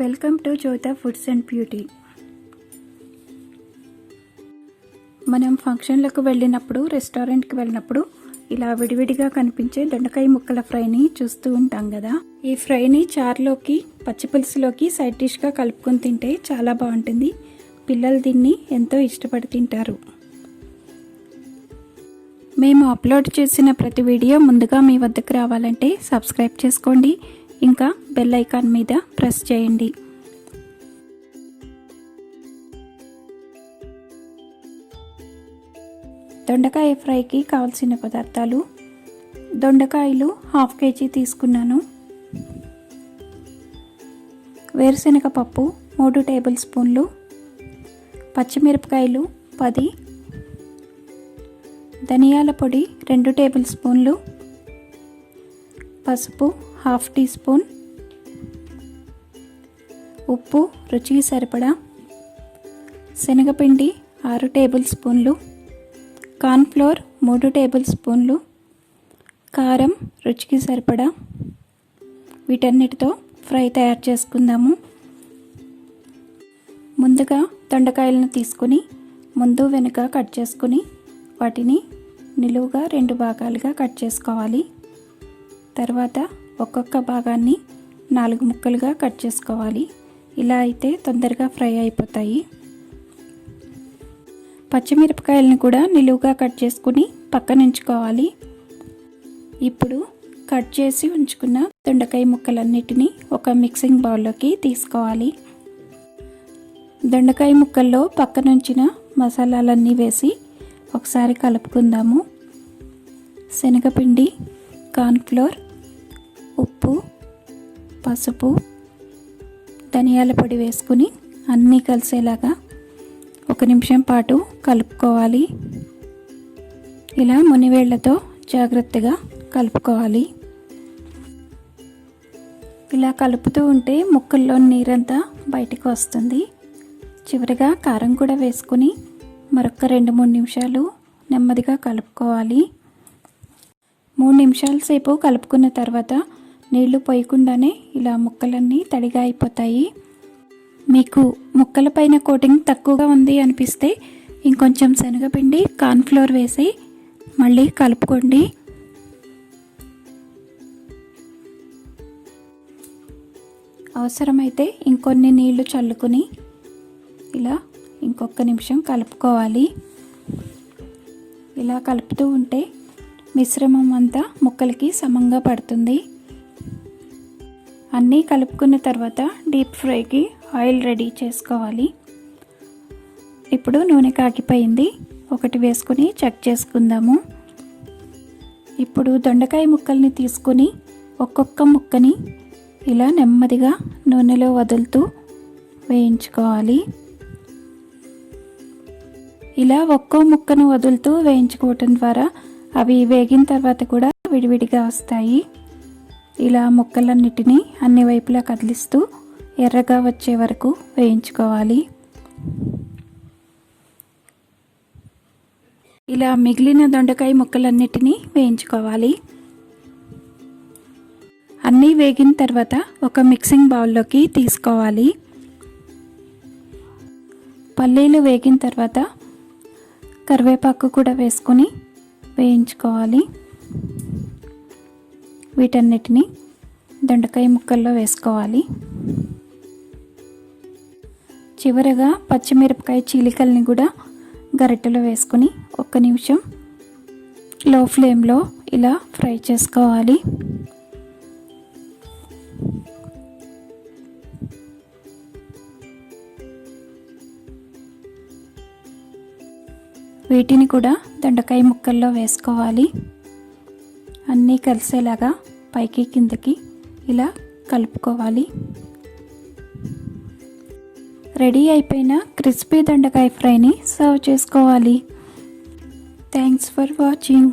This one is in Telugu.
Welcome to Jyotha foods and beauty. మనం ఫంక్షన్లకు వెళ్ళినప్పుడు రెస్టారెంట్కి వెళ్ళినప్పుడు ఇలా విడివిడిగా కనిపించే దొండకాయ ముక్కల ఫ్రైని చూస్తూ ఉంటాం కదా. ఈ ఫ్రైని చారులోకి పచ్చిపులుసులోకి సైడ్ డిష్గా కలుపుకొని తింటే చాలా బాగుంటుంది. పిల్లలు దీన్ని ఎంతో ఇష్టపడి తింటారు. మేము అప్లోడ్ చేసిన ప్రతి వీడియో ముందుగా మీ వద్దకు రావాలంటే సబ్స్క్రైబ్ చేసుకోండి. ఇంకా బెల్ ఐకాన్ మీద ప్రెస్ చేయండి. దొండకాయ ఫ్రైకి కావాల్సిన పదార్థాలు. దొండకాయలు హాఫ్ కేజీ తీసుకున్నాను. వేరుశనగ పప్పు మూడు టేబుల్ స్పూన్లు. పచ్చిమిరపకాయలు పది. ధనియాల పొడి రెండు టేబుల్ స్పూన్లు. పసుపు హాఫ్ టీ స్పూన్. ఉప్పు రుచికి సరిపడా. శనగపిండి ఆరు టేబుల్ స్పూన్లు. కార్న్ఫ్లోర్ మూడు టేబుల్ స్పూన్లు. కారం రుచికి సరిపడా. వీటన్నిటితో ఫ్రై తయారు చేసుకుందాము. ముందుగా దొండకాయలను తీసుకుని ముందు వెనుక కట్ చేసుకుని వాటిని నిలువుగా రెండు భాగాలుగా కట్ చేసుకోవాలి. తర్వాత ఒక్కొక్క భాగాన్ని నాలుగు ముక్కలుగా కట్ చేసుకోవాలి. ఇలా అయితే తొందరగా ఫ్రై అయిపోతాయి. పచ్చిమిరపకాయలను కూడా నిలువుగా కట్ చేసుకుని పక్కన ఉంచుకోవాలి. ఇప్పుడు కట్ చేసి ఉంచుకున్న దొండకాయ ముక్కలన్నిటినీ ఒక మిక్సింగ్ బౌల్లోకి తీసుకోవాలి. దొండకాయ ముక్కల్లో పక్కనుంచిన మసాలాలన్నీ వేసి ఒకసారి కలుపుకుందాము. శనగపిండి కార్న్ఫ్లోర్ ఉప్పు పసుపు ధనియాల పొడి వేసుకుని అన్నీ కలిసేలాగా ఒక నిమిషం పాటు కలుపుకోవాలి. ఇలా మునివేళ్ళతో జాగ్రత్తగా కలుపుకోవాలి. ఇలా కలుపుతూ ఉంటే ముక్కల్లో నీరంతా బయటకు వస్తుంది. చివరిగా కారం కూడా వేసుకుని మరొక రెండు మూడు నిమిషాలు నెమ్మదిగా కలుపుకోవాలి. మూడు నిమిషాల సేపు కలుపుకున్న తర్వాత నీళ్ళు పోయకుండానే ఇలా ముక్కలన్నీ తడిగా అయిపోతాయి. మీకు ముక్కలపైన కోటింగ్ తక్కువగా ఉంది అనిపిస్తే ఇంకొంచెం శనగపిండి కార్న్ఫ్లోర్ వేసి మళ్ళీ కలుపుకోండి. అవసరమైతే ఇంకొన్ని నీళ్ళు చల్లుకుని ఇలా ఇంకొక నిమిషం కలుపుకోవాలి. ఇలా కలుపుతూ ఉంటే మిశ్రమం అంతా ముక్కలకి సమంగా పడుతుంది. అన్నీ కలుపుకున్న తర్వాత డీప్ ఫ్రైకి ఆయిల్ రెడీ చేసుకోవాలి. ఇప్పుడు నూనె కాగిపోయింది. ఒకటి వేసుకుని చెక్ చేసుకుందాము. ఇప్పుడు దొండకాయ ముక్కల్ని తీసుకుని ఒక్కొక్క ముక్కని ఇలా నెమ్మదిగా నూనెలో వదులుతూ వేయించుకోవాలి. ఇలా ఒక్కో ముక్కను వదులుతూ వేయించుకోవటం ద్వారా అవి వేగిన తర్వాత కూడా విడివిడిగా వస్తాయి. ఇలా ముక్కలన్నిటినీ అన్ని వైపులా కదిలిస్తూ ఎర్రగా వచ్చే వరకు వేయించుకోవాలి. ఇలా మిగిలిన దొండకాయ ముక్కలన్నిటినీ వేయించుకోవాలి. అన్నీ వేగిన తర్వాత ఒక మిక్సింగ్ బౌల్లోకి తీసుకోవాలి. పల్లీలు వేగిన తర్వాత కరివేపాకు కూడా వేసుకొని వేయించుకోవాలి. వీటన్నిటిని దొండకాయ ముక్కల్లో వేసుకోవాలి. చివరగా పచ్చిమిరపకాయ చీలికల్ని కూడా గరిటెలో వేసుకొని ఒక్క నిమిషం లో ఫ్లేమ్లో ఇలా ఫ్రై చేసుకోవాలి. వీటిని కూడా దొండకాయ ముక్కల్లో వేసుకోవాలి. అన్నీ కలిసేలాగా పైకి కిందకి ఇలా కలుపుకోవాలి. రెడీ అయిపోయిన క్రిస్పీ దండకాయ ఫ్రైని సర్వ్ చేసుకోవాలి. Thanks for watching